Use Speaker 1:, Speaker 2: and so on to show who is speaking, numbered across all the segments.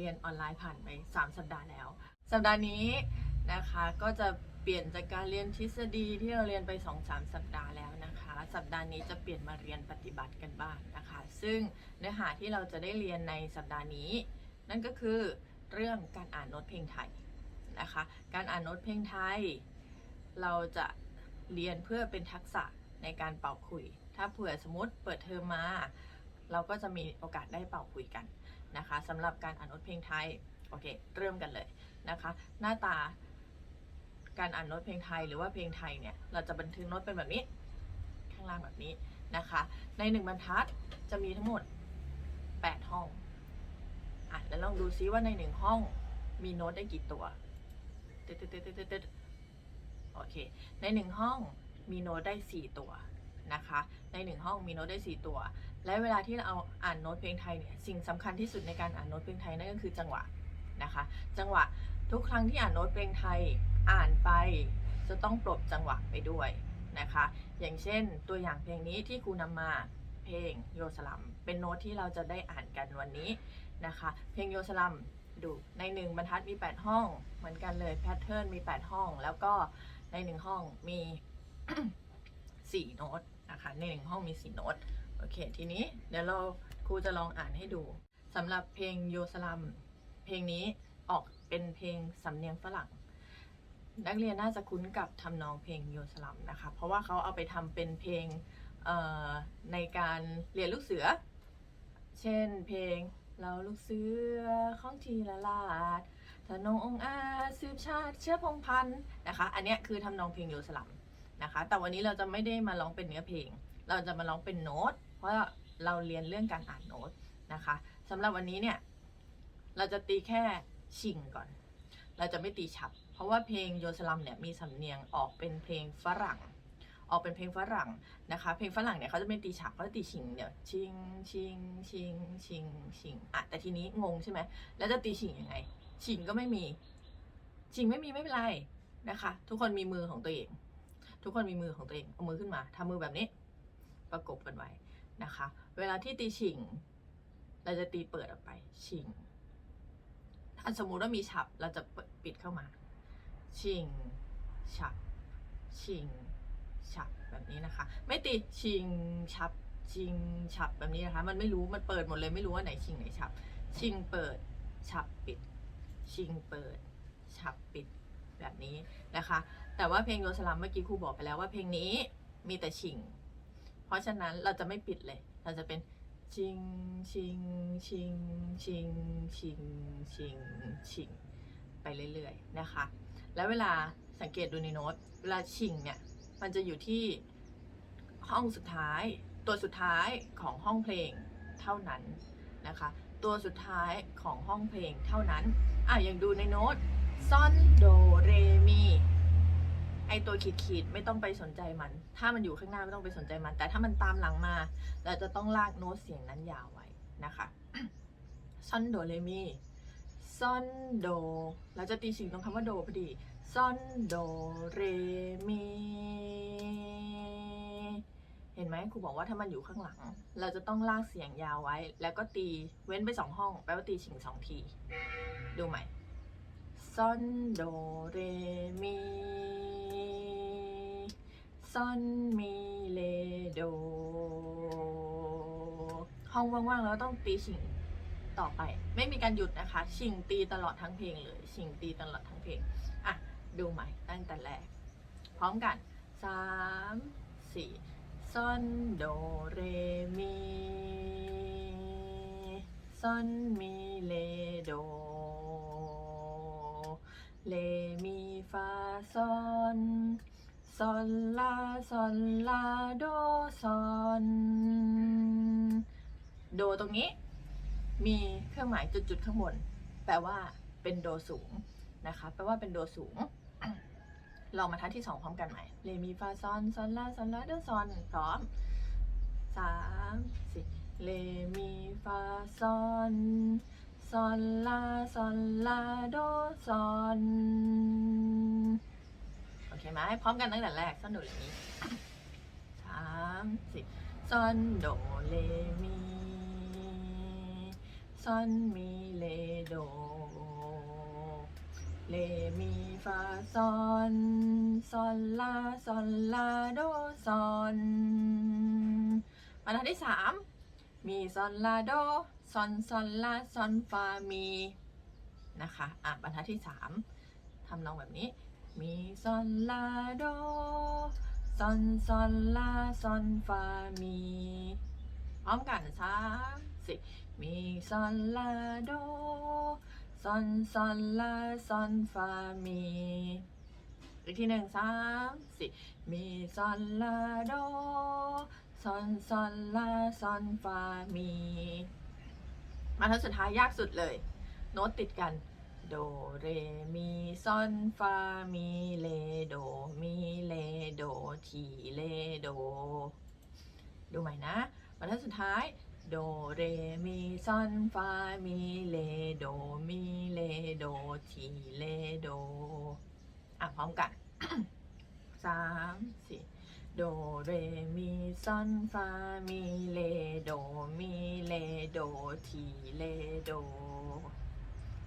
Speaker 1: รียนออนไลน์ผ่านไป3สัปดาห์แล้ว สัปดาห์นี้นะคะก็จะเปลี่ยนจากการเรียนทฤษฎีที่เราเรียนไป 2-3 สัปดาห์แล้วนะคะ สัปดาห์นี้จะเปลี่ยนมาเรียนปฏิบัติกันบ้างนะคะ ซึ่งเนื้อหาที่เราจะได้เรียนในสัปดาห์นี้ นั่นก็คือเรื่องการอ่านโน้ตเพลงไทยนะคะ การอ่านโน้ตเพลงไทย เราจะเรียนเพื่อเป็นทักษะในการเป่าขลุย ถ้าเผื่อสมมติเปิดเทอมมา เราก็จะมีโอกาสได้เป่าขลุยกัน นะคะสำหรับการอ่านโน้ตเพลงไทยโอเคเริ่มกันเลยนะคะหน้าตาการอ่านโน้ตเพลงไทยหรือว่าเพลงไทยเนี่ยเราจะบันทึกโน้ตเป็นแบบนี้ข้างล่างแบบนี้นะคะในหนึ่งบรรทัดจะมีทั้งหมด 8 ห้องอะแล้วลองดูซิว่าในหนึ่งห้องมีโน้ตได้กี่ตัวตึ๊ดตึ๊ดตึ๊ดตึ๊ดตึ๊ดโอเคในหนึ่งห้องมีโน้ตได้ 4 ตัว นะคะ ในหนึ่งห้องมีโน้ตได้ 4 ตัว และเวลาที่เราเอาอ่านโน้ตเพลงไทยเนี่ยสิ่งสำคัญที่สุดในการอ่านโน้ตเพลงไทยนั่นก็คือจังหวะนะคะ จังหวะทุกครั้งที่อ่านโน้ตเพลงไทยอ่านไป จะต้องปลดจังหวะไปด้วยนะคะ อย่างเช่นตัวอย่างเพลงนี้ที่ครูนำมาเพลงโยสลัมเป็นโน้ตที่เราจะได้อ่านกันวันนี้นะคะ เพลงโยสลัมดูในหนึ่งบรรทัดมี 8 ห้อง เหมือนกันเลยแพทเทิร์นมี 8 ห้อง แล้วก็ในหนึ่งห้องมี 4 โน้ต นะคะในหนึ่งห้องมี4โน้ตโอเค ทีนี้เดี๋ยวเราครูจะลองอ่านให้ดูสำหรับเพลงโยสลัม เพลงนี้ออกเป็นเพลงสำเนียงฝรั่ง นักเรียนน่าจะคุ้นกับทำนองเพลงโยสลัมนะคะ เพราะว่าเขาเอาไปทำเป็นเพลงในการเรียนลูกเสือ เช่นเพลงเราลูกเสือของทีละลาดธนงองอาจสืบชาติเชื้อพงพันธ์นะคะ อันนี้คือทำนองเพลงโยสลัม นะคะ แต่วันนี้เราจะไม่ได้มาร้องเป็นเนื้อเพลง เราจะมาร้องเป็นโน้ต เพราะเราเรียนเรื่องการอ่านโน้ตนะคะสำหรับวันนี้เนี่ย เราจะตีแค่ชิงก่อน เราจะไม่ตีฉับ เพราะว่าเพลงโยสลัมเนี่ยมีสำเนียงออกเป็นเพลงฝรั่ง ออกเป็นเพลงฝรั่งนะคะ เพลงฝรั่งเนี่ยเขาจะไม่ตีฉับเขาจะตีชิงเดี๋ยวชิงชิงชิงชิงชิงอะแต่ทีนี้งงใช่ไหมแล้วจะตีชิงยังไง ชิงก็ไม่มี ชิงไม่มีไม่เป็นไรนะคะ ทุกคนมีมือของตัวเอง ทุกคนมีมือของตัวเองเอามือขึ้นมาทำมือแบบนี้ ประกบกันไว้นะคะ เวลาที่ตีชิง เราจะตีเปิดออกไปชิงถ้าสมมุติว่ามีฉับเราจะปิดปิดเข้ามาชิงฉับชิงฉับแบบนี้นะคะ ไม่ติดชิงฉับชิงฉับแบบนี้นะคะ มันไม่รู้มันเปิดหมดเลยไม่รู้ว่าไหนชิงไหนฉับชิงเปิดฉับปิดชิงเปิดฉับปิด แบบนี้นะคะ แต่ว่าเพลงโยสลัมเมื่อกี้ครูบอกไปแล้วว่าเพลงนี้มีแต่ชิง เพราะฉะนั้นเราจะไม่ปิดเลย เราจะเป็นชิงชิงชิงชิงชิงชิงชิงไปเรื่อยๆนะคะ แล้วเวลาสังเกตดูในโน้ตเวลาชิงเนี่ยมันจะอยู่ที่ห้องสุดท้ายตัวสุดท้ายของห้องเพลงเท่านั้นนะคะ ตัวสุดท้ายของห้องเพลงเท่านั้นอะอย่างดูในโน้ต ซอนโดเรมีไอตัวขีดขีดไม่ต้องไปสนใจมัน ถ้ามันอยู่ข้างหน้าไม่ต้องไปสนใจมัน แต่ถ้ามันตามหลังมา เราจะต้องลากโน้ตเสียงนั้นยาวไว้นะคะซอนโดเรมีซอนโด เราจะตีสิ่งตรงคำว่าโดพอดีซอนโดเรมีเห็นไหมครูบอกว่าถ้ามันอยู่ข้างหลัง เราจะต้องลากเสียงยาวไว้ แล้วก็ตีเว้นไปสองห้อง แปลว่าตีชิงสองที ดูใหม่ อนโดเรมีซอนมีเลโด ห้องว่างๆแล้วต้องตีชิงต่อไป ไม่มีการหยุดนะคะ ชิงตีตลอดทั้งเพลงเลย ชิงตีตลอดทั้งเพลง อะ ดูใหม่ตั้งแต่แรก พร้อมกันสามสี่ซอนโดเรมีซอนมีเลโด เลมีฟาซอนซอนลาซอนลาโดซอนโดตรงนี้ มีเครื่องหมายจุดๆข้างบนแปลว่าเป็นโดสูงนะคะ แปลว่าเป็นโดสูงลองมาทัดที่สองพร้อมกันไหมเลมีฟาซอนซอนลาซอนลาโดซอนพร้อมสามสี่เลมีฟาซอนซอนลาซอนลาโดซอน ไหมพร้อมกันตั้งแต่แรกซอนโดเลมีสามสี่ซอนโดเลมีซอนมีเลโดเลมีฟาซอนซอนลาซอนลาโดซอนบรรทัดที่สามมีซอนลาโดซอนซอนลาซอนฟามีนะคะอะบรรทัดที่สามทำนองแบบนี้ มีซอนลาโดซอนซอนลาซอนฟามีพร้อมกันสามสี่มีซอนลาโดซอนซอนลาซอนฟามีอีกทีหนึ่งสามสี่มีซอนลาโดซอนซอนลาซอนฟามีมาทัดสุดท้ายยากสุดเลย โน้ตติดกัน โดเรมีซอนฟามีเลโดมีเลโดทีเลโด ดูใหม่นะบรรทัดสุดท้ายโดเรมีซอนฟามีเลโดมีเลโดทีเลโด อะพร้อมกันสามสี่โดเรมีซอนฟามีเลโดมีเลโดทีเลโด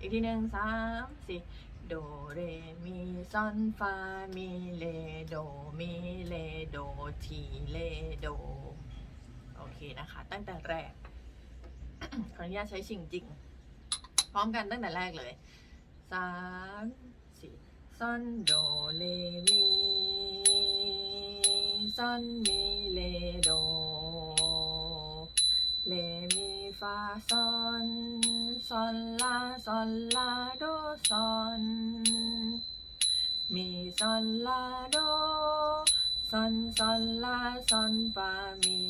Speaker 1: อีกทีหนึ่งสามสี่โดเรมีซอนฟามีเลโดมีเลโดทีเลโดโอเคนะคะ ตั้งแต่แรกขออนุญาตใช้ชิงจริง พร้อมกันตั้งแต่แรกเลยสามสี่ซอนโดเลมีซอนมีเลโดเลมี ฟาซอนซอนลาซอนลาโดซอนมีซอนลาโดซอนซอนลาซอนฟามี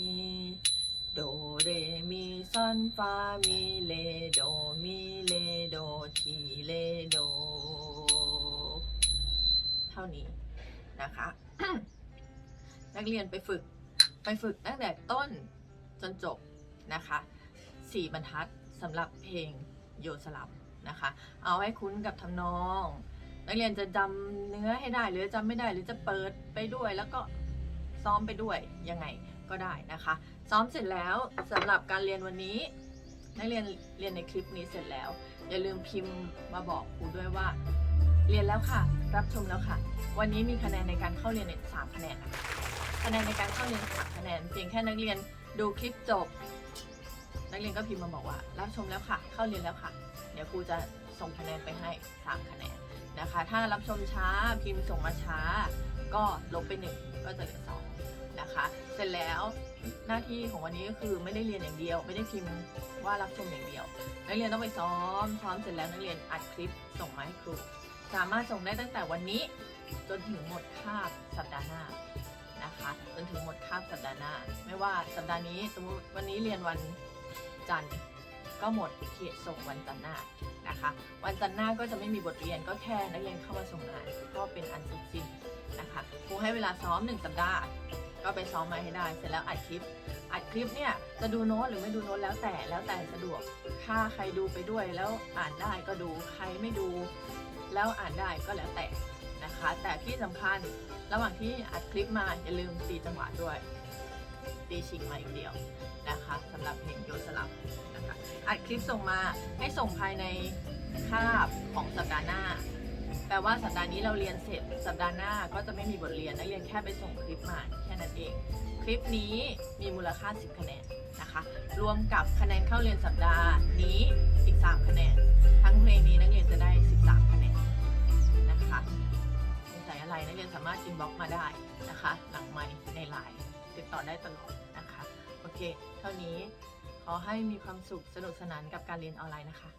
Speaker 1: โดเรมีซอนฟามีเลโดมีเลโดทีเลโด เท่านี้นะคะ นักเรียนไปฝึกไปฝึกตั้งแต่ต้นจนจบนะคะ สี่บรรทัดสำหรับเพลงโยสลับนะคะ เอาให้คุ้นกับทำนอง นักเรียนจะจำเนื้อให้ได้หรือจำไม่ได้หรือจะเปิดไปด้วย แล้วก็ซ้อมไปด้วยยังไงก็ได้นะคะ ซ้อมเสร็จแล้วสำหรับการเรียนวันนี้ นักเรียนเรียนในคลิปนี้เสร็จแล้ว อย่าลืมพิมพ์มาบอกครูด้วยว่า เรียนแล้วค่ะ รับชมแล้วค่ะ วันนี้มีคะแนนในการเข้าเรียนในสามคะแนนนะคะคะแนนในการเข้าเรียนสามคะแนนเพียงแค่นักเรียนดูคลิปจบ นักเรียนก็พิมพ์มาบอกว่า รับชมแล้วค่ะ เข้าเรียนแล้วค่ะ เดี๋ยวครูจะส่งคะแนนไปให้สามคะแนนนะคะ ถ้ารับชมช้าพิมพ์ส่งมาช้า ก็ลบไปหนึ่งก็จะเหลือสองนะคะ เสร็จแล้วหน้าที่ของวันนี้ก็คือไม่ได้เรียนอย่างเดียว ไม่ได้พิมพ์ว่ารับชมอย่างเดียว นักเรียนต้องไปซ้อมซ้อมเสร็จแล้วนักเรียนอัดคลิปส่งมาให้ครู สามารถส่งได้ตั้งแต่วันนี้จนถึงหมดคาบสัปดาห์หน้านะคะ จนถึงหมดคาบสัปดาห์หน้า ไม่ว่าสัปดาห์นี้สมมติวันนี้เรียนวัน จันทร์ก็หมดเขตส่งวันจันทร์หน้านะคะ วันจันทร์หน้าก็จะไม่มีบทเรียนก็แค่นักเรียนเข้ามาส่งงานก็เป็นอันสร็จสิ้นนะคะครูให้เวลาซ้อมหนึ่งสัปดาห์ก็ไปซ้อมมาให้ได้ เสร็จแล้วอัดคลิป อัดคลิปเนี่ยจะดูโน้ตหรือไม่ดูโน้ตแล้วแต่แล้วแต่สะดวก ถ้าใครดูไปด้วยแล้วอ่านได้ก็ดูใครไม่ดู แล้วอ่านได้ก็แล้วแต่นะคะ แต่ที่สำคัญระหว่างที่อัดคลิปมาอย่าลืมตีจังหวะด้วยตีชิงมาอีกเดียว นะคะสำหรับเพลงโยสลับนะคะอัดคลิปส่งมาให้ส่งภายในคาบของสัปดาห์หน้า แปลว่าสัปดาห์นี้เราเรียนเสร็จสัปดาห์หน้าก็จะไม่มีบทเรียนนักเรียนแค่ไปส่งคลิปมาแค่นั้นเอง คลิปนี้มีมูลค่า 10 คะแนนนะคะรวมกับคะแนนเข้าเรียนสัปดาห์นี้อีก 3 คะแนน ทั้งเพลงนี้นักเรียนจะได้ 13 คะแนนนะคะสงสัยอะไรนักเรียนสามารถอินบ็อกมาได้นะคะ หลังไมค์ในไลน์ติดต่อได้ตลอด เค เท่านี้ขอให้มีความสุขสนุกสนานกับการเรียนออนไลน์นะคะ